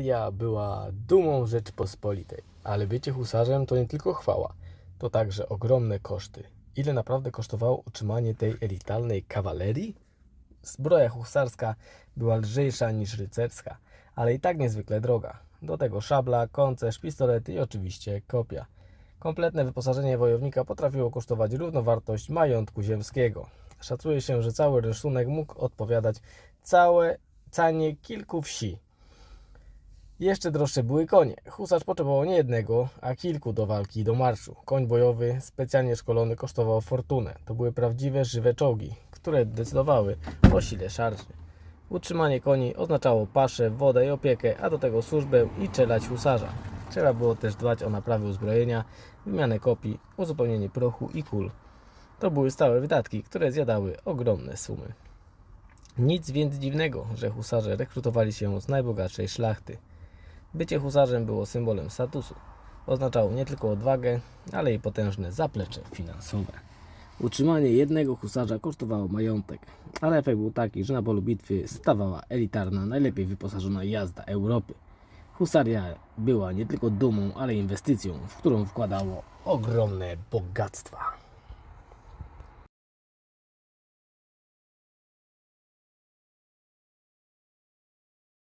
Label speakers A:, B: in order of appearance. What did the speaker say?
A: Ja była dumą Rzeczpospolitej, ale bycie husarzem to nie tylko chwała, to także ogromne koszty. Ile naprawdę kosztowało utrzymanie tej elitarnej kawalerii? Zbroja husarska była lżejsza niż rycerska, ale i tak niezwykle droga. Do tego szabla, koncerz, pistolety i oczywiście kopia. Kompletne wyposażenie wojownika potrafiło kosztować równowartość majątku ziemskiego. Szacuje się, że cały rysunek mógł odpowiadać całe canie kilku wsi. Jeszcze droższe były konie. Husarz potrzebował nie jednego, a kilku do walki i do marszu. Koń bojowy, specjalnie szkolony, kosztował fortunę. To były prawdziwe, żywe czołgi, które decydowały o sile szarży. Utrzymanie koni oznaczało paszę, wodę i opiekę, a do tego służbę i czelać husarza. Trzeba było też dbać o naprawy uzbrojenia, wymianę kopii, uzupełnienie prochu i kul. To były stałe wydatki, które zjadały ogromne sumy. Nic więc dziwnego, że husarze rekrutowali się z najbogatszej szlachty. Bycie husarzem było symbolem statusu. Oznaczało nie tylko odwagę, ale i potężne zaplecze finansowe. Utrzymanie jednego husarza kosztowało majątek, ale efekt był taki, że na polu bitwy stawała elitarna, najlepiej wyposażona jazda Europy. Husaria była nie tylko dumą, ale inwestycją, w którą wkładało ogromne bogactwa.